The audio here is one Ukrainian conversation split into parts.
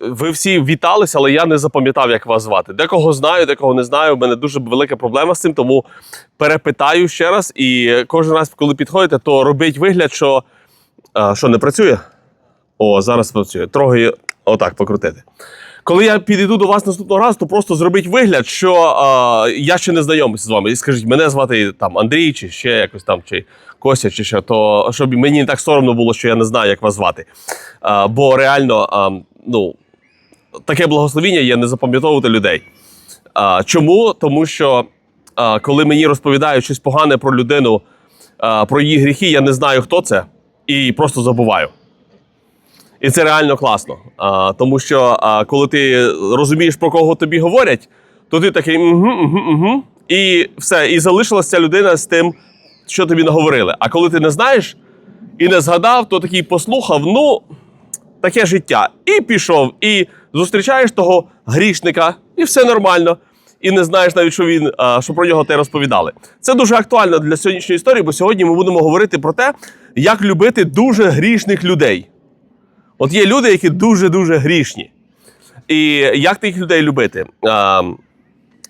Ви всі віталися, але я не запам'ятав, як вас звати. Декого знаю, декого не знаю. У мене дуже велика проблема з цим, тому перепитаю ще раз. І кожен раз, коли підходите, то робіть вигляд, що, а, що не працює. О, зараз працює. Трохи отак покрутити. Коли я підійду до вас наступного разу, то просто зробіть вигляд, що а, я ще не знайомий з вами. І скажіть, мене звати там Андрій, чи ще якось там, чи Костя, чи що, то щоб мені не так соромно було, що я не знаю, як вас звати. А, бо реально, а, ну, таке благословіння є не запам'ятовувати людей. А, чому? Тому що а, коли мені розповідають щось погане про людину, а, про її гріхи, я не знаю, хто це, і просто забуваю. І це реально класно. А, тому що а, коли ти розумієш, про кого тобі говорять, то ти такий угу, угу, угу. І все, і залишилася людина з тим, що тобі наговорили. А коли ти не знаєш і не згадав, то такий послухав, ну, таке життя. І пішов, і зустрічаєш того грішника, і все нормально. І не знаєш навіть, що він що про нього те розповідали. Це дуже актуально для сьогоднішньої історії, бо сьогодні ми будемо говорити про те, як любити дуже грішних людей. От є люди, які дуже-дуже грішні. І як тих людей любити?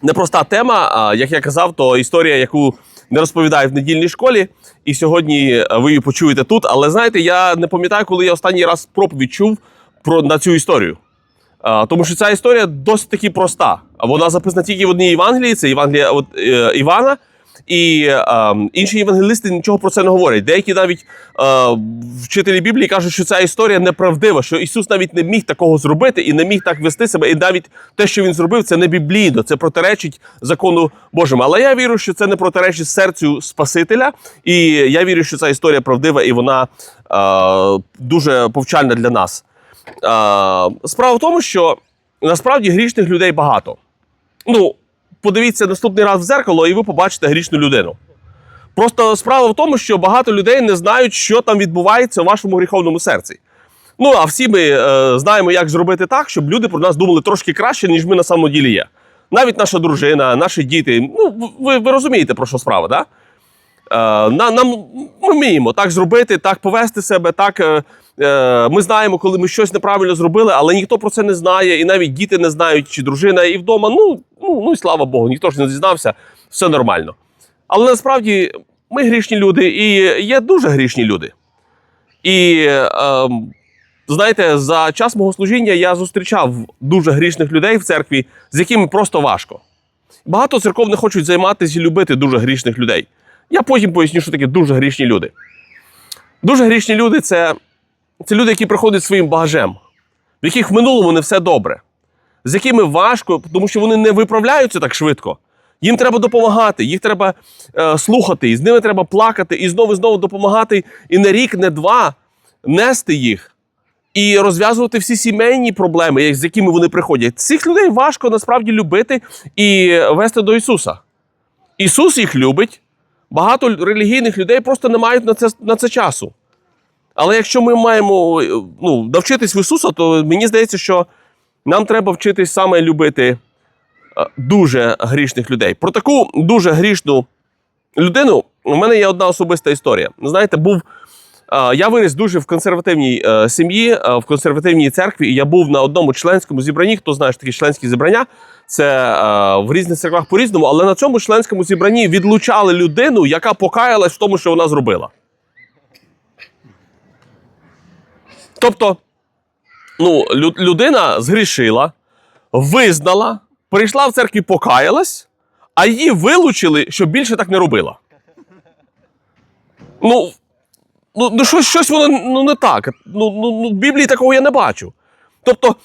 Непроста тема. Як я казав, то історія, яку не розповідає в недільній школі, і сьогодні ви її почуєте тут. Але знаєте, я не пам'ятаю, коли я останній раз проповідь чув про на цю історію. А, тому що ця історія досить таки проста. Вона записана тільки в одній Євангелії, це Євангелія от, е, Івана. І е, інші євангелісти нічого про це не говорять. Деякі навіть е, вчителі Біблії кажуть, що ця історія неправдива, що Ісус навіть не міг такого зробити і не міг так вести себе. І навіть те, що він зробив, це не біблійно, це протиречить закону Божому. Але я вірю, що це не протиречить серцю Спасителя. І я вірю, що ця історія правдива і вона е, дуже повчальна для нас. Е, справа в тому, що насправді грішних людей багато. Ну, подивіться наступний раз в зеркало, і ви побачите грішну людину. Просто справа в тому, що багато людей не знають, що там відбувається у вашому гріховному серці. Ну, а всі ми е, знаємо, як зробити так, щоб люди про нас думали трошки краще, ніж ми на самому ділі є. Навіть наша дружина, наші діти. Ну, ви, ви розумієте, про що справа, так? Да? Е, нам, ми вміємо так зробити, так повести себе, так. Е, ми знаємо, коли ми щось неправильно зробили, але ніхто про це не знає, і навіть діти не знають, чи дружина і вдома. Ну, ну, ну і слава Богу, ніхто ж не дізнався, все нормально. Але насправді ми грішні люди, і є дуже грішні люди. І е, знаєте, за час мого служіння я зустрічав дуже грішних людей в церкві, з якими просто важко. Багато церков не хочуть займатися і любити дуже грішних людей. Я потім поясню, що таке дуже грішні люди. Дуже грішні люди це, це люди, які приходять своїм багажем, в яких в минулому не все добре, з якими важко, тому що вони не виправляються так швидко. Їм треба допомагати, їх треба е, слухати, і з ними треба плакати, і знову і знову допомагати, і не рік, не два нести їх і розв'язувати всі сімейні проблеми, з якими вони приходять. Цих людей важко насправді любити і вести до Ісуса. Ісус їх любить. Багато релігійних людей просто не мають на це, на це часу. Але якщо ми маємо е, ну, навчитись в Ісуса, то мені здається, що нам треба вчитись саме любити е, дуже грішних людей. Про таку дуже грішну людину у мене є одна особиста історія. Знаєте, був. е, Я виріс дуже в консервативній сім'ї, в консервативній церкві, і я був на одному членському зібранні. Хто знає, що такі членські зібрання? Це в різних церквах по-різному, але на цьому членському зібранні відлучали людину, яка покаялась в тому, що вона зробила. Тобто, ну, людина згрішила, визнала, прийшла в церкві, покаялась, а її вилучили, щоб більше так не робила. Ну, ну, ну щось, щось воно ну, не так. Ну, ну, ну, в Біблії такого я не бачу. Тобто,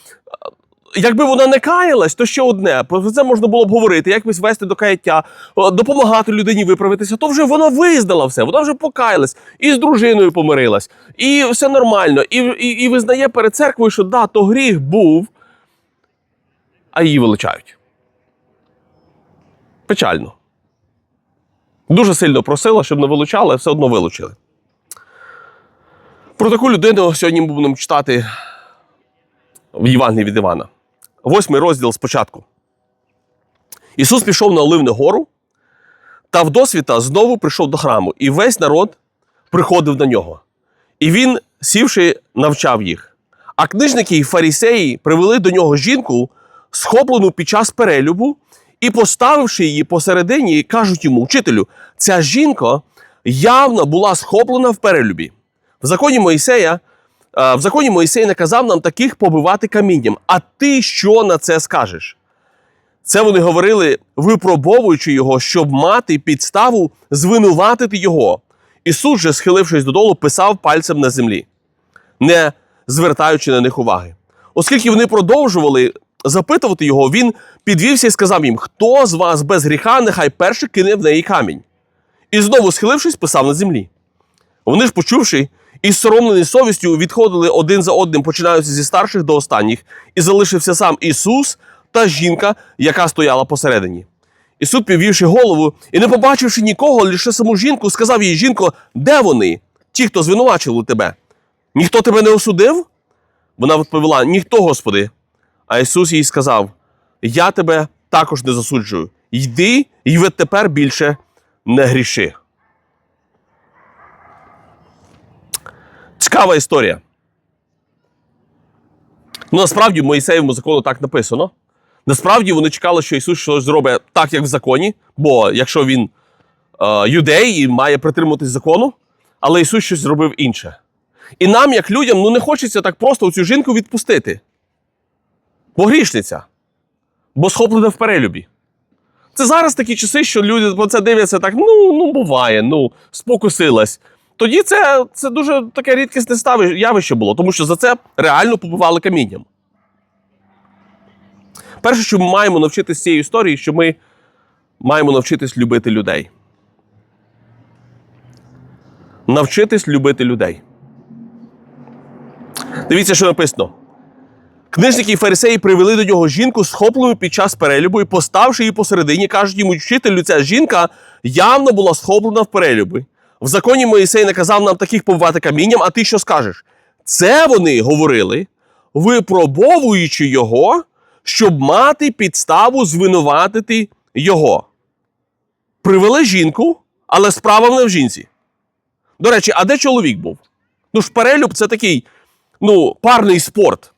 якби вона не каялась, то ще одне. Про це можна було б говорити, як вести до каяття, допомагати людині виправитися, то вже вона визнала все, вона вже покаялась, і з дружиною помирилась, і все нормально, і, і, і визнає перед церквою, що да, то гріх був, а її величають. Печально. Дуже сильно просила, щоб не вилучали, а все одно вилучили. Про таку людину сьогодні будемо читати в Євангелії від Івана. Восьмий розділ спочатку. Ісус пішов на Оливну гору та вдосвіта знову прийшов до храму, і весь народ приходив на нього. І він, сівши, навчав їх. А книжники і фарісеї привели до нього жінку, схоплену під час перелюбу, і, поставивши її посередині, кажуть йому, вчителю, ця жінка явно була схоплена в перелюбі. В законі Моїсея, в законі Моїсей наказав нам таких побивати камінням. А ти що на це скажеш? Це вони говорили, випробовуючи його, щоб мати підставу звинуватити його. Ісус же, схилившись додолу, писав пальцем на землі, не звертаючи на них уваги. Оскільки вони продовжували запитувати його, він підвівся і сказав їм: Хто з вас без гріха, нехай перший кине в неї камінь. І знову, схилившись, писав на землі. Вони ж, почувши, і соромлені совістю відходили один за одним, починаючи зі старших до останніх, і залишився сам Ісус та жінка, яка стояла посередині. Ісус, підвівши голову і не побачивши нікого, лише саму жінку, сказав їй: Жінко, де вони? Ті, хто звинувачили тебе? Ніхто тебе не осудив? Вона відповіла: Ніхто, Господи. А Ісус їй сказав: Я тебе також не засуджую. Йди і відтепер більше не гріши. Цікава історія. Ну, насправді в Моїсеєвому закону так написано. Насправді вони чекали, що Ісус щось зробить так, як в законі, бо якщо він е, юдей і має притримуватись закону, але Ісус щось зробив інше. І нам, як людям, ну не хочеться так просто цю жінку відпустити. Бо грішниця, бо схоплена в перелюбі. Це зараз такі часи, що люди про це дивляться так: ну, ну буває, ну, спокусилась. Тоді це, це дуже таке рідкісне явище було, тому що за це реально побивали камінням. Перше, що ми маємо навчитися з цієї історії, що ми маємо навчитись любити людей. Навчитись любити людей. Дивіться, що написано. Книжники і фарисеї привели до нього жінку, схоплену під час перелюбу, і поставши її посередині, кажуть йому, вчителю, ця жінка явно була схоплена в перелюбі. В законі Моїсей наказав нам таких побивати камінням, а ти що скажеш? Це вони говорили, випробовуючи його, щоб мати підставу звинуватити його. Привели жінку, але справа не в жінці. До речі, а де чоловік був? Ну ж перелюб це такий ну, парний спорт.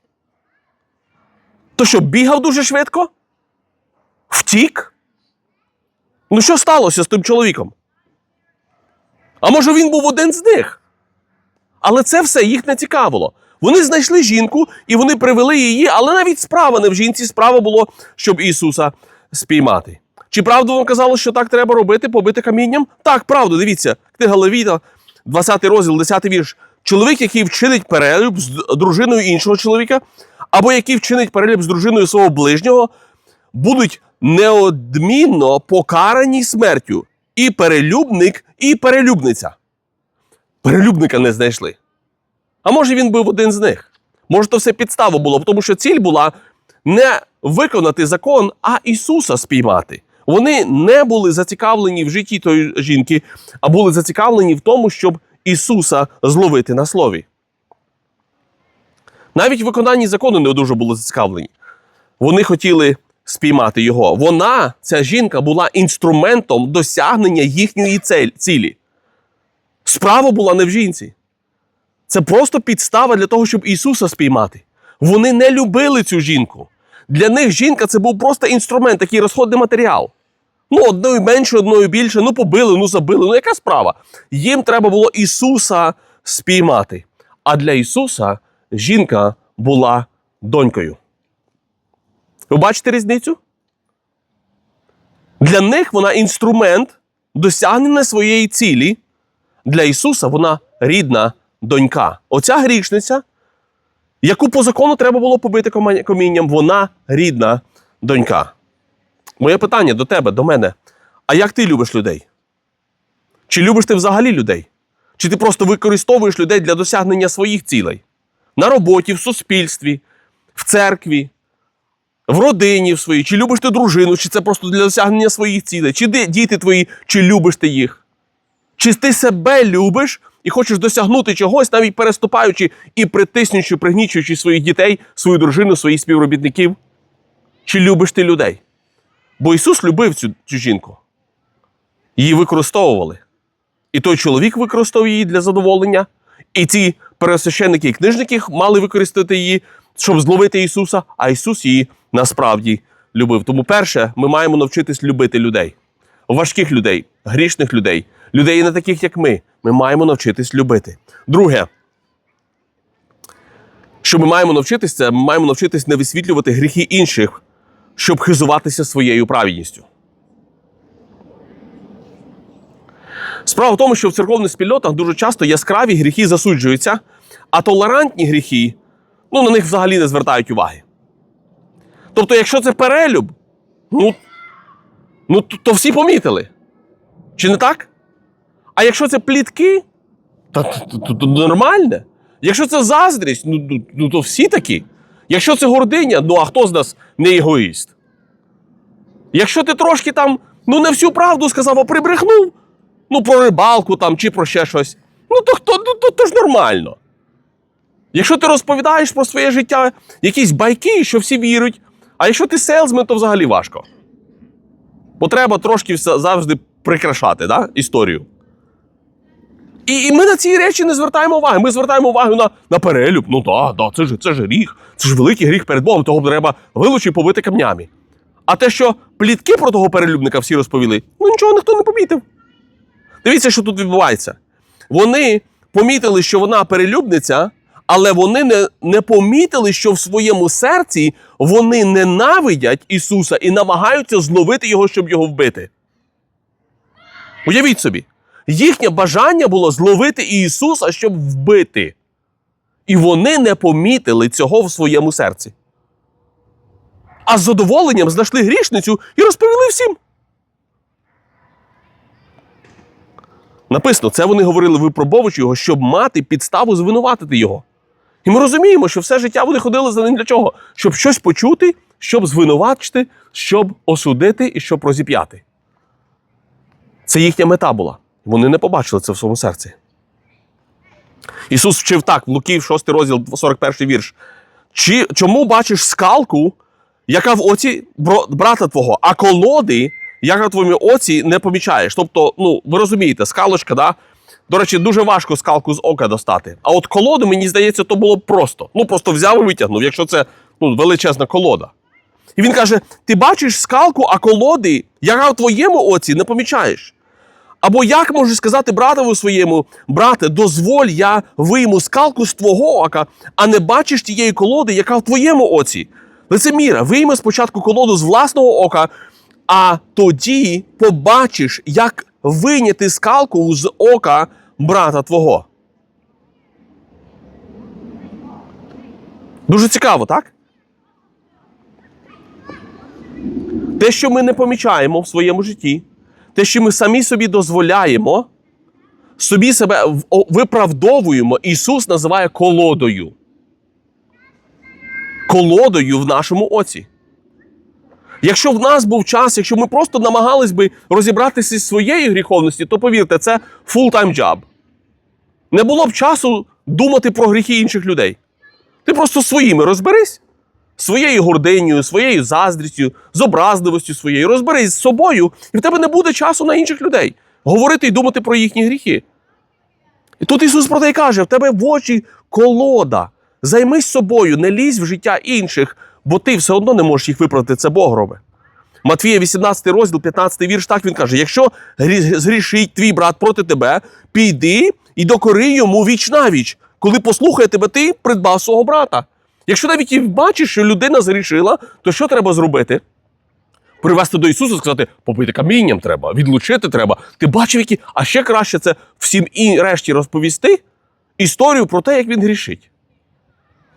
То що, бігав дуже швидко? Втік? Ну, що сталося з тим чоловіком? А може він був один з них? Але це все їх не цікавило. Вони знайшли жінку і вони привели її, але навіть справа не в жінці, справа було, щоб Ісуса спіймати. Чи правду вам казали, що так треба робити, побити камінням? Так, правду, дивіться, книга Левіта, 20 розділ, 10 вірш. Чоловік, який вчинить перелюб з дружиною іншого чоловіка, або який вчинить перелюб з дружиною свого ближнього, будуть неодмінно покарані смертю і перелюбник, і перелюбниця. Перелюбника не знайшли. А може він був один з них? Може, то все підстава було, тому що ціль була не виконати закон, а Ісуса спіймати. Вони не були зацікавлені в житті тої жінки, а були зацікавлені в тому, щоб Ісуса зловити на слові. Навіть виконанні закону не дуже були зацікавлені. Вони хотіли спіймати його. Вона, ця жінка, була інструментом досягнення їхньої цілі. Справа була не в жінці. Це просто підстава для того, щоб Ісуса спіймати. Вони не любили цю жінку. Для них жінка це був просто інструмент, такий розходний матеріал. Ну, одною менше, одною більше, ну побили, ну забили. Ну яка справа? Їм треба було Ісуса спіймати. А для Ісуса жінка була донькою. Ви бачите різницю? Для них вона інструмент досягнення своєї цілі. Для Ісуса вона рідна донька. Оця грішниця, яку по закону треба було побити камінням, вона рідна донька. Моє питання до тебе, до мене. А як ти любиш людей? Чи любиш ти взагалі людей? Чи ти просто використовуєш людей для досягнення своїх цілей? На роботі, в суспільстві, в церкві, в родині в своїй? Чи любиш ти дружину, чи це просто для досягнення своїх цілей? Чи діти твої, чи любиш ти їх? Чи ти себе любиш і хочеш досягнути чогось, навіть переступаючи і притиснюючи, пригнічуючи своїх дітей, свою дружину, своїх співробітників? Чи любиш ти людей? Бо Ісус любив цю, цю жінку. Її використовували. І той чоловік використовував її для задоволення, і ці пересвященники і книжники мали використати її, щоб зловити Ісуса, а Ісус її насправді любив. Тому, перше, ми маємо навчитись любити людей, важких людей, грішних людей, людей не таких, як ми. Ми маємо навчитись любити. Друге, що ми маємо навчитись, це ми маємо навчитись не висвітлювати гріхи інших, щоб хизуватися своєю праведністю. Справа в тому, що в церковних спільнотах дуже часто яскраві гріхи засуджуються, а толерантні гріхи, ну, на них взагалі не звертають уваги. Тобто, якщо це перелюб, ну, ну то, всі помітили. Чи не так? А якщо це плітки, то, то, то, то нормальне. Якщо це заздрість, ну, ну, ну то всі такі. Якщо це гординя, ну а хто з нас не егоїст? Якщо ти трошки там, ну не всю правду сказав, а прибрехнув, ну про рибалку там чи про ще щось, ну то хто ну, то, то ж нормально. Якщо ти розповідаєш про своє життя якісь байки, що всі вірять, а якщо ти селзмен, то взагалі важко. Бо треба трошки завжди прикрашати да, історію. І, і ми на ці речі не звертаємо уваги. Ми звертаємо увагу на, на перелюб. Ну так, да, це ж це ж гріх, це ж великий гріх перед Богом, того треба вилучити і побити камнями. А те, що плітки про того перелюбника всі розповіли, ну нічого ніхто не помітив. Дивіться, що тут відбувається. Вони помітили, що вона перелюбниця, але вони не, не помітили, що в своєму серці вони ненавидять Ісуса і намагаються зловити його, щоб його вбити. Уявіть собі, їхнє бажання було зловити Ісуса, щоб вбити. І вони не помітили цього в своєму серці. А з задоволенням знайшли грішницю і розповіли всім. Написано, це вони говорили випробовуючи його, щоб мати підставу звинуватити його. І ми розуміємо, що все життя вони ходили за ним для чого? Щоб щось почути, щоб звинуватити, щоб осудити і щоб розіп'яти. Це їхня мета була. Вони не побачили це в своєму серці. Ісус вчив так, в Луків, 6 розділ, 41 вірш. Чи, чому бачиш скалку, яка в оці брата твого, а колоди, яка в твоєму оці не помічаєш? Тобто, ну, ви розумієте, скалочка, да? До речі, дуже важко скалку з ока достати. А от колоду, мені здається, то було б просто. Ну, просто взяв і витягнув, якщо це ну, величезна колода. І він каже: ти бачиш скалку, а колоди, яка в твоєму оці, не помічаєш. Або як можеш сказати братову своєму, брате, дозволь, я вийму скалку з твого ока, а не бачиш тієї колоди, яка в твоєму оці. Лицеміра, вийми спочатку колоду з власного ока, а тоді побачиш, як вийняти скалку з ока брата твого. Дуже цікаво, так? Те, що ми не помічаємо в своєму житті, те, що ми самі собі дозволяємо, собі себе виправдовуємо, Ісус називає колодою. Колодою в нашому оці. Якщо в нас був час, якщо ми просто намагались би розібратися зі своєю гріховності, то повірте, це full-time job. Не було б часу думати про гріхи інших людей. Ти просто своїми розберись, своєю гординею, своєю заздрістю, з образливостю своєю, розберись з собою, і в тебе не буде часу на інших людей говорити і думати про їхні гріхи. І тут Ісус про те й каже: в тебе в очі колода. Займись собою, не лізь в життя інших, бо ти все одно не можеш їх виправити, це Бог робить. Матвія 18 розділ, 15 вірш, так він каже: якщо згрішить твій брат проти тебе, піди і докори йому віч навіч. Коли послухає тебе, ти придбав свого брата. Якщо навіть і бачиш, що людина згрішила, то що треба зробити? Привести до Ісуса, сказати, побити камінням треба, відлучити треба. Ти бачив, які. А ще краще це всім і решті розповісти історію про те, як він грішить.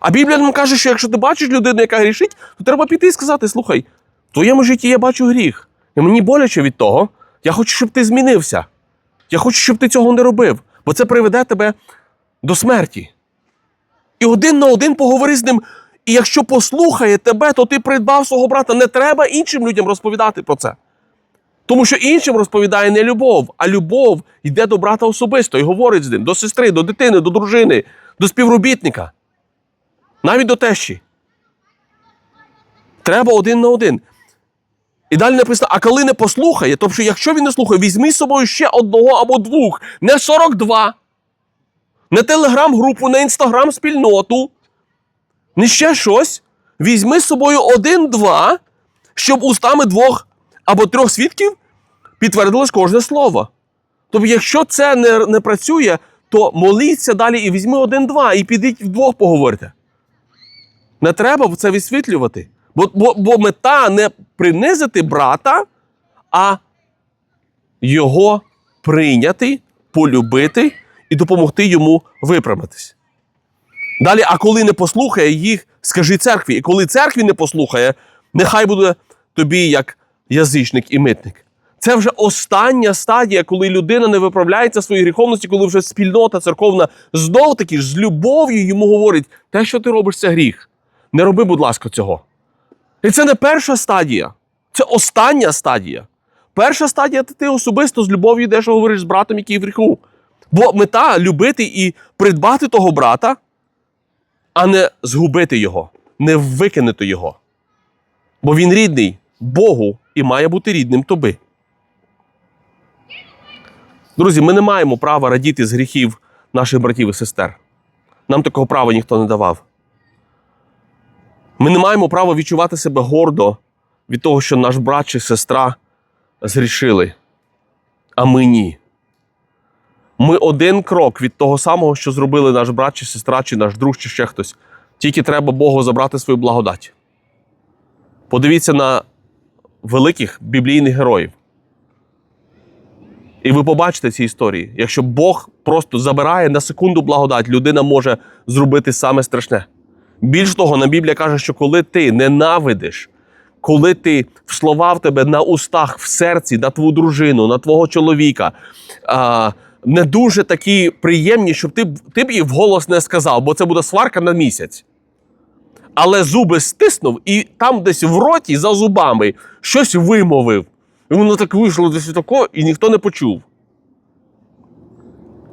А Біблія нам каже, що якщо ти бачиш людину, яка грішить, то треба піти і сказати: слухай, в твоєму житті я бачу гріх. І мені боляче від того. Я хочу, щоб ти змінився. Я хочу, щоб ти цього не робив, бо це приведе тебе до смерті. І один на один поговори з ним. І якщо послухає тебе, то ти придбав свого брата. Не треба іншим людям розповідати про це. Тому що іншим розповідає не любов, а любов йде до брата особисто і говорить з ним, до сестри, до дитини, до дружини, до співробітника, навіть до тещі. Треба один на один. І далі написано: а коли не послухає, тобто, якщо він не слухає, візьми з собою ще одного або двох, не 42. не телеграм-групу, не інстаграм-спільноту, не ще щось. Візьми з собою один-два, щоб устами двох або трьох свідків підтвердилось кожне слово. Тобто, якщо це не, не працює, то моліться далі і візьми один-два, і підіть вдвох поговорити. Не треба це висвітлювати. Бо, бо, бо мета не принизити брата, а його прийняти, полюбити і допомогти йому виправитись. Далі, а коли не послухає їх, скажи церкві. І коли церкві не послухає, нехай буде тобі як язичник і митник. Це вже остання стадія, коли людина не виправляється своїй гріховності, коли вже спільнота церковна знов таки ж з любов'ю йому говорить: те, що ти робиш, це гріх. Не роби, будь ласка, цього. І це не перша стадія, це остання стадія. Перша стадія це ти особисто з любов'ю йдеш і говориш з братом, який в гріху. Бо мета любити і придбати того брата, а не згубити його, не викинути його. Бо він рідний Богу і має бути рідним тобі. Друзі, ми не маємо права радіти з гріхів наших братів і сестер. Нам такого права ніхто не давав. Ми не маємо права відчувати себе гордо від того, що наш брат чи сестра згрішили, а ми ні. Ми один крок від того самого, що зробили наш брат чи сестра, чи наш друг, чи ще хтось. Тільки треба Богу забрати свою благодать. Подивіться на великих біблійних героїв. І ви побачите ці історії. Якщо Бог просто забирає на секунду благодать, людина може зробити саме страшне. Більш того, на Біблія каже, що коли ти ненавидиш, коли ти в слова в тебе на устах, в серці, на твою дружину, на твого чоловіка, а, не дуже такі приємні, щоб ти, ти б їх вголос не сказав, бо це буде сварка на місяць. Але зуби стиснув і там десь в роті за зубами щось вимовив. І воно так вийшло десь тако, і ніхто не почув.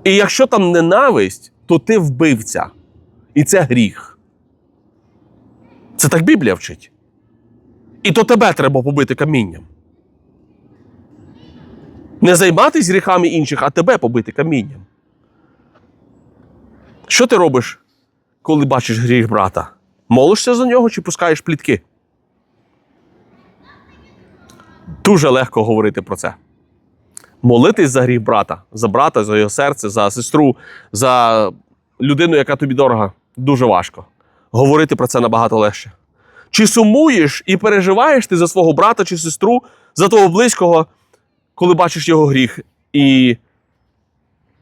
І якщо там ненависть, то ти вбивця. І це гріх. Це так Біблія вчить. І то тебе треба побити камінням. Не займатися гріхами інших, а тебе побити камінням. Що ти робиш, коли бачиш гріх брата? Молишся за нього чи пускаєш плітки? Дуже легко говорити про це. Молитись за гріх брата, за брата, за його серце, за сестру, за людину, яка тобі дорога, дуже важко. Говорити про це набагато легше. Чи сумуєш і переживаєш ти за свого брата чи сестру, за того близького, коли бачиш його гріх, і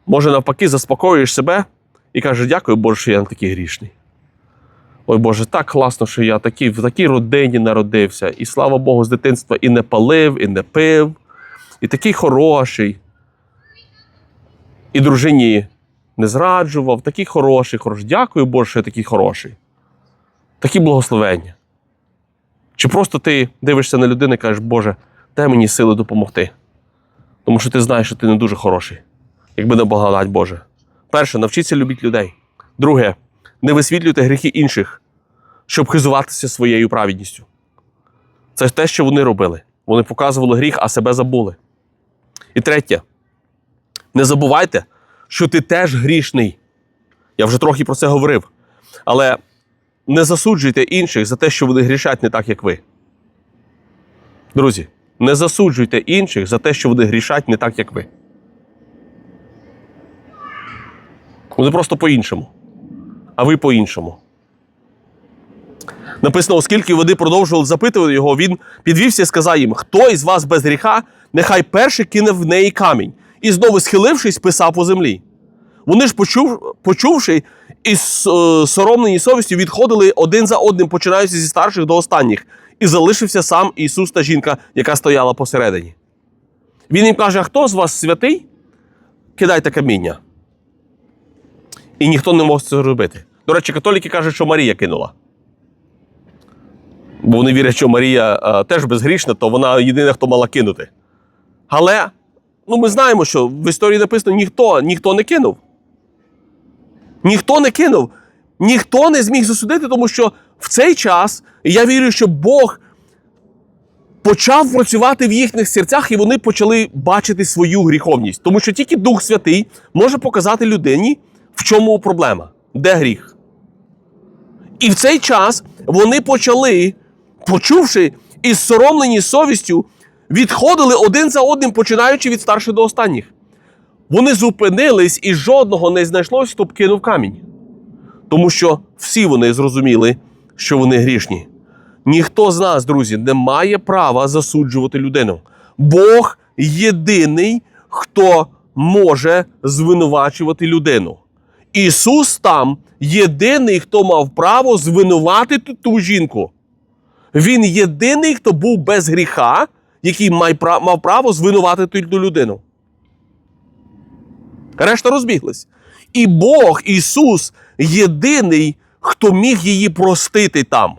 може навпаки заспокоюєш себе і кажеш, дякую Боже, що я не такий грішний. Ой Боже, так класно, що я такий, в такій родині народився. І слава Богу, з дитинства і не палив, і не пив, і такий хороший. І дружині не зраджував, такий хороший, хороший. Дякую Боже, що я такий хороший. Такі благословення. Чи просто ти дивишся на людину і кажеш, Боже, дай мені сили допомогти. Тому що ти знаєш, що ти не дуже хороший, якби не благодать Боже. Перше, навчіться любити людей. Друге, не висвітлюйте гріхи інших, щоб хизуватися своєю праведністю. Це те, що вони робили. Вони показували гріх, а себе забули. І третє, не забувайте, що ти теж грішний. Я вже трохи про це говорив. Але не засуджуйте інших за те, що вони грішать не так, як ви. Друзі, не засуджуйте інших за те, що вони грішать не так, як ви. Вони просто по-іншому. А ви по-іншому. Написано, оскільки вони продовжували запитувати його, він підвівся і сказав їм: Хто із вас без гріха, нехай перший кине в неї камінь. І знову схилившись, писав по землі. Вони ж, почув, почувши, із е, соромлені совістю відходили один за одним, починаючи зі старших до останніх, і залишився сам Ісус та жінка, яка стояла посередині. Він їм каже: а хто з вас святий? Кидайте каміння. І ніхто не може це зробити. До речі, католіки кажуть, що Марія кинула. Бо вони вірять, що Марія е, теж безгрішна, то вона єдина, хто мала кинути. Але ну, ми знаємо, що в історії написано ніхто, ніхто не кинув. Ніхто не кинув, ніхто не зміг засудити, тому що в цей час я вірю, що Бог почав працювати в їхніх серцях, і вони почали бачити свою гріховність. Тому що тільки Дух Святий може показати людині В чому проблема? Де гріх? І в цей час вони почали, почувши із соромлені совістю, відходили один за одним, починаючи від старших до останніх. Вони зупинились і жодного не знайшлось, хто б кинув камінь. Тому що всі вони зрозуміли, що вони грішні. Ніхто з нас, друзі, не має права засуджувати людину. Бог єдиний, хто може звинувачувати людину. Ісус там єдиний, хто мав право звинуватити ту жінку. Він єдиний, хто був без гріха, який мав право звинуватити ту людину. Решта розбіглись. І Бог, Ісус, єдиний, хто міг її простити там.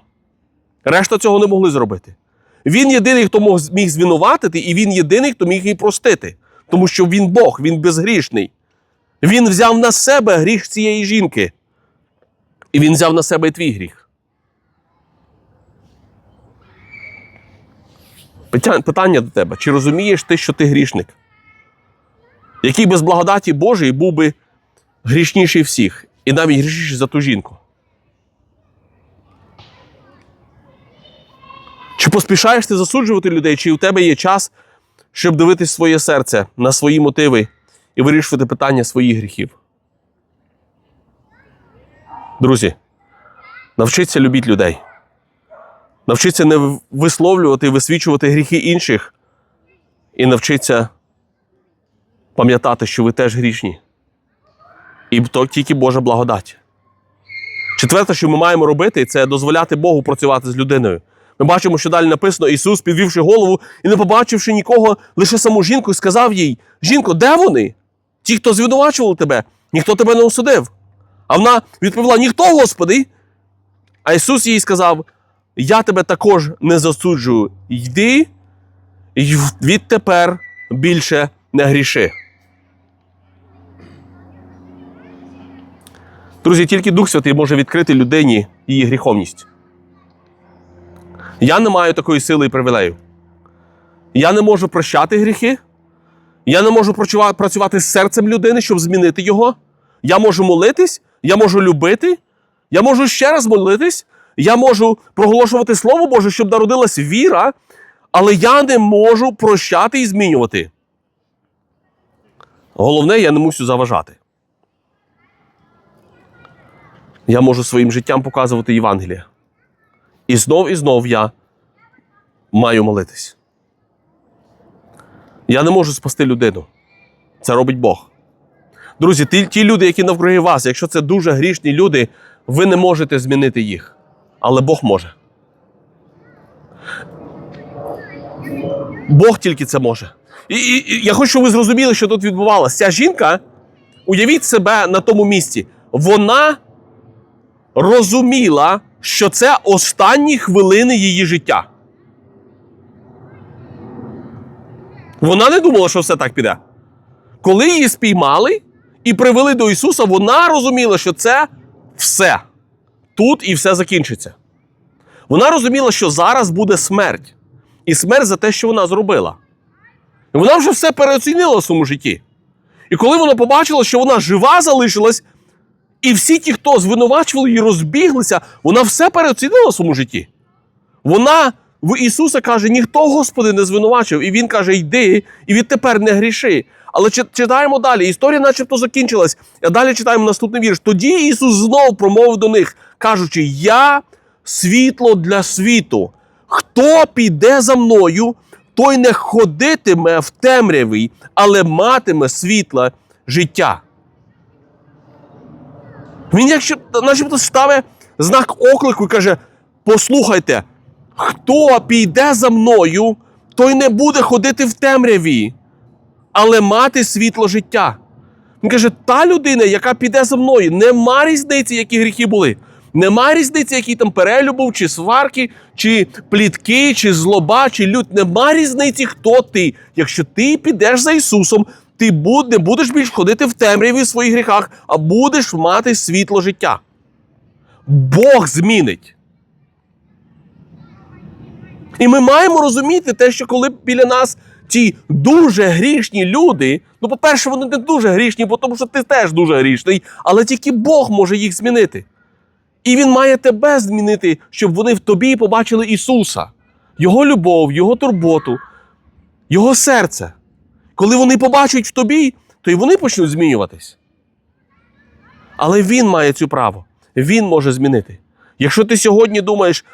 Решта цього не могли зробити. Він єдиний, хто міг звинуватити, і він єдиний, хто міг її простити. Тому що він Бог, він безгрішний. Він взяв на себе гріх цієї жінки. І він взяв на себе і твій гріх. Питання до тебе: чи розумієш ти, що ти грішник? Який без благодаті Божої був би грішніший всіх, і навіть грішніший за ту жінку? Чи поспішаєш ти засуджувати людей, чи у тебе є час, щоб дивитись своє серце на свої мотиви і вирішувати питання своїх гріхів? Друзі, навчіться любіть людей. Навчіться не висловлювати і висвічувати гріхи інших. І навчіться пам'ятати, що ви теж грішні. І то тільки Божа благодать. Четверте, що ми маємо робити, це дозволяти Богу працювати з людиною. Ми бачимо, що далі написано: Ісус, підвівши голову і не побачивши нікого, лише саму жінку, сказав їй: Жінко, де вони? Ті, хто звинувачували тебе, ніхто тебе не осудив. А вона відповіла: Ніхто, Господи. А Ісус їй сказав: Я тебе також не засуджую. Йди і відтепер більше не гріши. Друзі, тільки Дух Святий може відкрити людині її гріховність. Я не маю такої сили і привілею. Я не можу прощати гріхи. Я не можу працювати з серцем людини, щоб змінити його. Я можу молитись, я можу любити, я можу ще раз молитись, я можу проголошувати Слово Боже, щоб народилась віра, але я не можу прощати і змінювати. Головне, я не мусю заважати. Я можу своїм життям показувати Євангеліє. І знов і знов я маю молитись. Я не можу спасти людину. Це робить Бог. Друзі, ті, ті люди, які навкруги вас, якщо це дуже грішні люди, ви не можете змінити їх. Але Бог може. Бог тільки це може. І, і, і я хочу, щоб ви зрозуміли, що тут відбувалося. Ця жінка, уявіть себе на тому місці. Вона розуміла, що це останні хвилини її життя. Вона не думала, що все так піде. Коли її спіймали і привели до Ісуса, вона розуміла, що це все. Тут і все закінчиться. Вона розуміла, що зараз буде смерть. І смерть за те, що вона зробила. І вона вже все переоцінила в своєму житті. І коли вона побачила, що вона жива залишилась, і всі ті, хто звинувачували її, розбіглися, вона все переоцінила в своєму житті. Вона в Ісуса каже: ніхто, Господи, не звинувачив. І Він каже: йди, і відтепер не гріши. Але читаємо далі. Історія начебто закінчилась. А далі читаємо наступний вірш. Тоді Ісус знов промовив до них, кажучи: Я світло для світу. Хто піде за мною, той не ходитиме в темряві, але матиме світле життя. Він якщо начебто ставить знак оклику і каже: послухайте, хто піде за мною, той не буде ходити в темряві, але мати світло життя. Він каже: та людина, яка піде за мною, нема різниці, які гріхи були. Нема різниці, який там перелюб був, чи сварки, чи плітки, чи злоба, чи лють. Нема різниці, хто ти. Якщо ти підеш за Ісусом, ти не будеш більш ходити в темряві в своїх гріхах, а будеш мати світло життя. Бог змінить. І ми маємо розуміти те, що коли біля нас ці дуже грішні люди, ну, по-перше, вони не дуже грішні, бо тому що ти теж дуже грішний, але тільки Бог може їх змінити. І Він має тебе змінити, щоб вони в тобі побачили Ісуса, Його любов, Його турботу, Його серце. Коли вони побачать в тобі, то і вони почнуть змінюватись. Але Він має цю право. Він може змінити. Якщо ти сьогодні думаєш,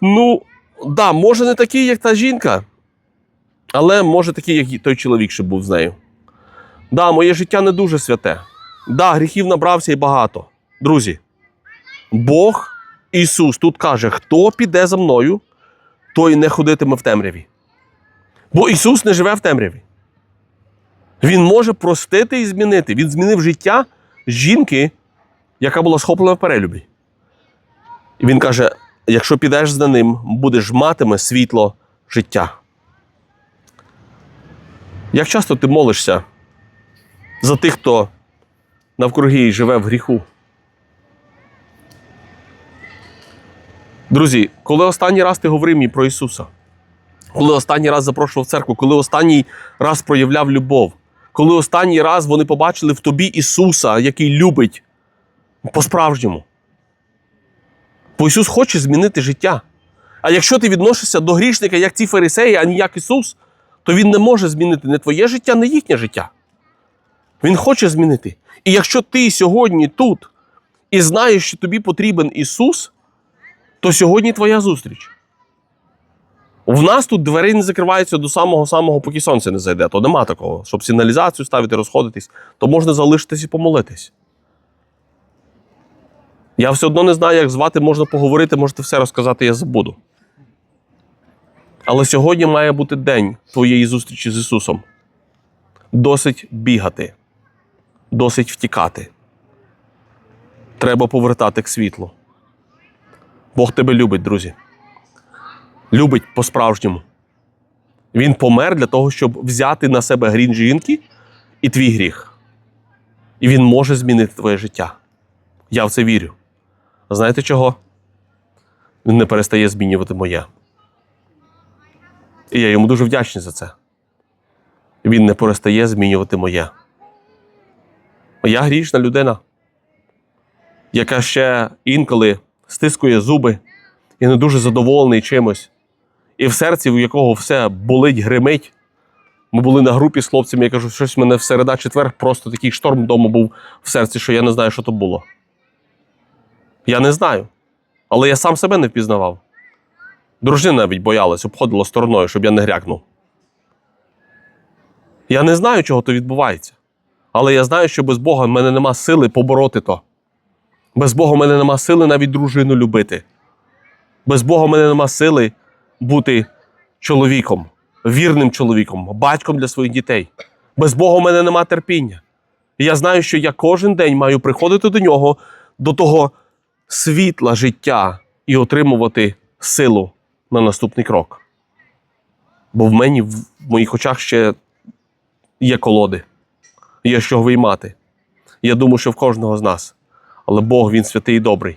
ну, да, може не такий, як та жінка, але може такий, як той чоловік, що був з нею. Да, моє життя не дуже святе. Да, гріхів набрався і багато. Друзі, Бог Ісус тут каже: хто піде за мною, той не ходитиме в темряві. Бо Ісус не живе в темряві. Він може простити і змінити. Він змінив життя жінки, яка була схоплена в перелюбі. І він каже: якщо підеш за ним, будеш матиме світло життя. Як часто ти молишся за тих, хто навкруги живе в гріху? Друзі, коли останній раз ти говорив мені про Ісуса? Коли останній раз запрошував церкву, коли останній раз проявляв любов, коли останній раз вони побачили в тобі Ісуса, який любить по-справжньому. Бо Ісус хоче змінити життя. А якщо ти відносишся до грішника, як ці фарисеї, а не як Ісус, то Він не може змінити не твоє життя, не їхнє життя. Він хоче змінити. І якщо ти сьогодні тут і знаєш, що тобі потрібен Ісус, то сьогодні твоя зустріч. В нас тут двері не закриваються до самого самого, поки сонце не зайде. То нема такого. Щоб сигналізацію ставити, розходитись, то можна залишитись і помолитись. Я все одно не знаю, як звати, можна поговорити, можете все розказати, я забуду. Але сьогодні має бути день твоєї зустрічі з Ісусом. Досить бігати, досить втікати. Треба повертати к світлу. Бог тебе любить, друзі. Любить по-справжньому. Він помер для того, щоб взяти на себе грін жінки і твій гріх. І він може змінити твоє життя. Я в це вірю. Знаєте чого? Він не перестає змінювати моє. І я йому дуже вдячний за це. Він не перестає змінювати моє. Я грішна людина, яка ще інколи стискує зуби і не дуже задоволений чимось. І в серці, в якого все болить, гримить. Ми були на групі з хлопцями, я кажу, щось в мене в середа четвер просто такий шторм вдома був в серці, що я не знаю, що то було. Я не знаю. Але я сам себе не впізнавав. Дружина навіть боялась, обходила стороною, щоб я не грякнув. Я не знаю, чого то відбувається. Але я знаю, що без Бога в мене нема сили побороти то. Без Бога в мене нема сили навіть дружину любити. Без Бога в мене нема сили бути чоловіком, вірним чоловіком, батьком для своїх дітей. Без Бога в мене нема терпіння. Я знаю, що я кожен день маю приходити до нього, до того світла життя і отримувати силу на наступний крок. Бо в мені, в моїх очах ще є колоди, є що виймати. Я думаю, що в кожного з нас. Але Бог, Він святий і добрий.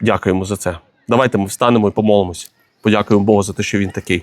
Дякуємо за це. Давайте ми встанемо і помолимось. Подякуємо Богу за те, що Він такий.